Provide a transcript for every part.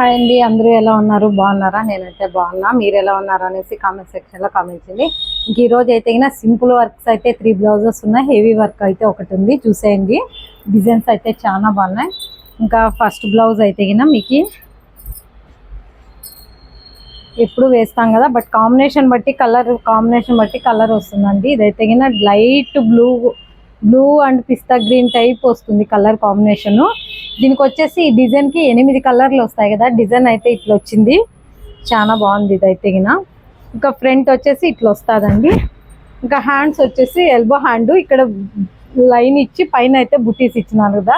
Hi అండి అందరూ ఎలా ఉన్నారు? బాగున్నారా? నేనైతే బాగున్నా. మీరు ఎలా ఉన్నారు అనేసి కామెంట్ సెక్షన్లో కామెంట్ చేయండి. ఇంక ఈరోజు అయితే గిన సింపుల్ వర్క్స్ అయితే త్రీ బ్లౌజెస్ ఉన్నాయి. హెవీ వర్క్ అయితే ఒకటి ఉంది. చూసేయండి. డిజైన్స్ అయితే చాలా బాగున్నాయి. ఇంకా ఫస్ట్ బ్లౌజ్ అయితే గిన మీకు ఎప్పుడు వేస్తాం కదా బట్ కాంబినేషన్ బట్టి కలర్ కాంబినేషన్ బట్టి కలర్ వస్తుందండి. ఇదైతే గిన light blue blue and pista green type వస్తుంది కలర్ కాంబినేషన్. దీనికి వచ్చేసి ఈ డిజైన్కి ఎనిమిది కలర్లు వస్తాయి కదా డిజైన్ అయితే ఇట్లా వచ్చింది. చాలా బాగుంది ఇదైతే గిన. ఇంకా ఫ్రంట్ వచ్చేసి ఇట్లా వస్తుందండి. ఇంకా హ్యాండ్స్ వచ్చేసి ఎల్బో హ్యాండ్ ఇక్కడ లైన్ ఇచ్చి పైన అయితే బుటీస్ ఇచ్చినారు కదా.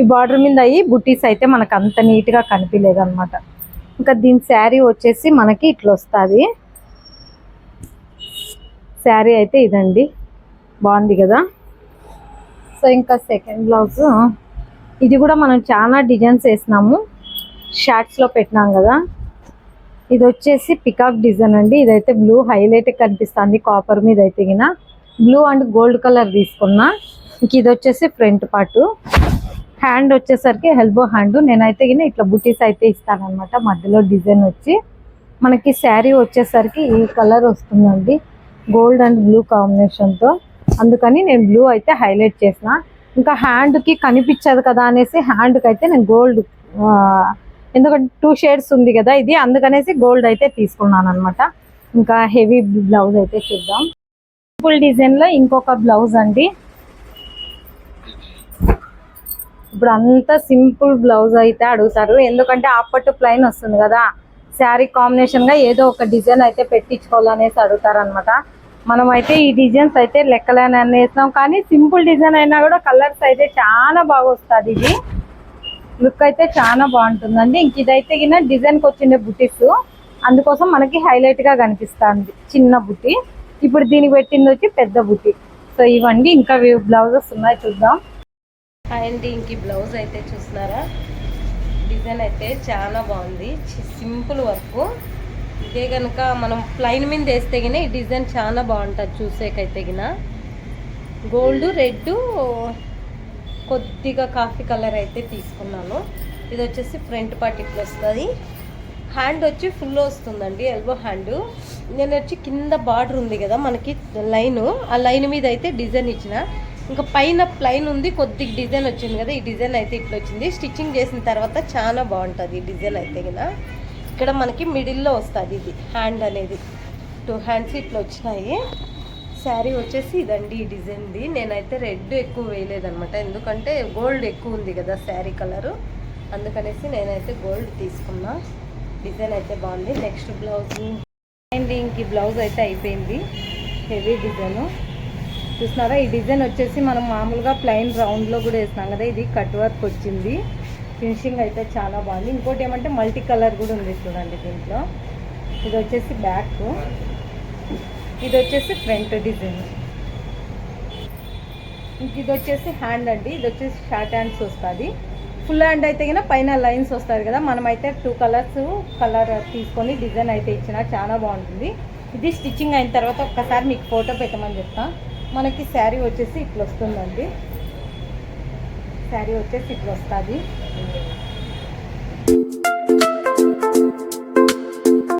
ఈ బార్డర్ మీద అయ్యి బుటీస్ అయితే మనకు అంత నీట్గా కనిపించలేదు అనమాట ఇంకా దీని శారీ వచ్చేసి మనకి ఇట్లా వస్తుంది. శారీ అయితే ఇదండి. బాగుంది కదా? సో ఇంకా సెకండ్ బ్లౌజ్ ఇది కూడా మనం చాలా డిజైన్స్ వేసినాము. షార్ట్స్లో పెట్టినాం కదా. ఇది వచ్చేసి పికాక్ డిజైన్ అండి. ఇదైతే బ్లూ హైలైట్ కనిపిస్తుంది కాపర్ మీద అయితే గిన. బ్లూ అండ్ గోల్డ్ కలర్ తీసుకున్నా. ఇంక ఇది వచ్చేసి ఫ్రంట్ పార్ట్ హ్యాండ్ వచ్చేసరికి ఎల్బో హ్యాండ్ నేనైతే గిన ఇట్లా బుటీస్ అయితే ఇస్తానన్నమాట. మధ్యలో డిజైన్ వచ్చి. మనకి శారీ వచ్చేసరికి ఈ కలర్ వస్తుందండి. గోల్డ్ అండ్ బ్లూ కాంబినేషన్తో అందుకని నేను బ్లూ అయితే హైలైట్ చేసిన. ఇంకా హ్యాండ్కి కనిపించదు కదా అనేసి హ్యాండ్కి అయితే నేను గోల్డ్ ఎందుకంటే టూ షేడ్స్ ఉంది కదా ఇది అందుకనేసి గోల్డ్ అయితే తీసుకున్నాను అనమాట ఇంకా హెవీ బ్లౌజ్ అయితే చూద్దాం. సింపుల్ డిజైన్లో ఇంకొక బ్లౌజ్ అండి. ఇప్పుడు అంతా సింపుల్ బ్లౌజ్ అయితే అడుగుతారు. ఎందుకంటే ఆపట్టు ప్లైన్ వస్తుంది కదా. శారీ కాంబినేషన్గా ఏదో ఒక డిజైన్ అయితే పెట్టించుకోవాలనేసి అడుగుతారు అనమాట మనం అయితే ఈ డిజైన్స్ అయితే లెక్కలేని వేస్తాం కానీ సింపుల్ డిజైన్ అయినా కూడా కలర్స్ అయితే చాలా బాగా వస్తుంది ఇది. లుక్ అయితే చాలా బాగుంటుందండి. ఇంక ఇదైతే గిన డిజైన్కి వచ్చిండే బుటీస్. అందుకోసం మనకి హైలైట్గా కనిపిస్తుంది. చిన్న బుట్టి ఇప్పుడు దీనికి పెట్టింది వచ్చి పెద్ద బుట్టి సో ఇవండి ఇంకా బ్లౌజెస్ ఉన్నాయి చూద్దాం. అండ్ ఇంక బ్లౌజ్ అయితే చూస్తున్నారా? డిజైన్ అయితే చాలా బాగుంది. సింపుల్ వర్క్ ఇదే కనుక మనం ప్లైన్ మీద వేస్తే గిన ఈ డిజైన్ చాలా బాగుంటుంది చూసేకైతే గిన. గోల్డ్ రెడ్ కొద్దిగా కాఫీ కలర్ అయితే తీసుకున్నాను. ఇది వచ్చేసి ఫ్రంట్ పార్ట్ ఇట్లా వస్తుంది. హ్యాండ్ వచ్చి ఫుల్ వస్తుందండి ఎల్బో హ్యాండ్. నేను వచ్చి కింద బార్డర్ ఉంది కదా మనకి లైన్. ఆ లైన్ మీద అయితే డిజైన్ ఇచ్చిన. ఇంకా పైన ప్లైన్ ఉంది కొద్దిగా డిజైన్ వచ్చింది కదా ఈ డిజైన్ అయితే ఇట్లా వచ్చింది. స్టిచ్చింగ్ చేసిన తర్వాత చాలా బాగుంటుంది ఈ డిజైన్ అయితే కదా ఇక్కడ మనకి మిడిల్లో వస్తుంది ఇది. హ్యాండ్ అనేది. టూ హ్యాండ్స్ ఇట్లా వచ్చినాయి. శారీ వచ్చేసి ఇదండి ఈ డిజైన్ది నేనైతే రెడ్ ఎక్కువ వేయలేదనమాట ఎందుకంటే గోల్డ్ ఎక్కువ ఉంది కదా శారీ కలరు అందుకనేసి నేనైతే గోల్డ్ తీసుకున్నా. డిజైన్ అయితే బాగుంది. నెక్స్ట్ బ్లౌజ్ అండ్ ఇంక బ్లౌజ్ అయితే అయిపోయింది. హెవీ డిజైను చూస్తున్నారా ఈ డిజైన్ వచ్చేసి మనం మామూలుగా ప్లెయిన్ రౌండ్లో కూడా వేసినాం కదా. ఇది కట్ వర్క్ వచ్చింది. ఫినిషింగ్ అయితే చాలా బాగుంది. ఇంకోటి ఏమంటే మల్టీ కలర్ కూడా ఉంది చూడండి దీంట్లో. ఇది వచ్చేసి బ్యాక్. ఇది వచ్చేసి ఫ్రంట్ డిజైన్. ఇంక ఇది వచ్చేసి హ్యాండ్ అండి. ఇది వచ్చేసి షార్ట్ హ్యాండ్స్ వస్తుంది. ఫుల్ హ్యాండ్ అయితే కన్నా పైన లైన్స్ వస్తుంది కదా మనమైతే టూ కలర్స్ కలర్ తీసుకొని డిజైన్ అయితే ఇచ్చిన చాలా బాగుంటుంది. ఇది స్టిచ్చింగ్ అయిన తర్వాత ఒక్కసారి మీకు ఫోటో పెట్టమని చెప్తాను మనకి శారీ వచ్చేసి ఇట్లా వస్తుందండి. శారీ వచ్చేసి ఇట్లా వస్తుంది.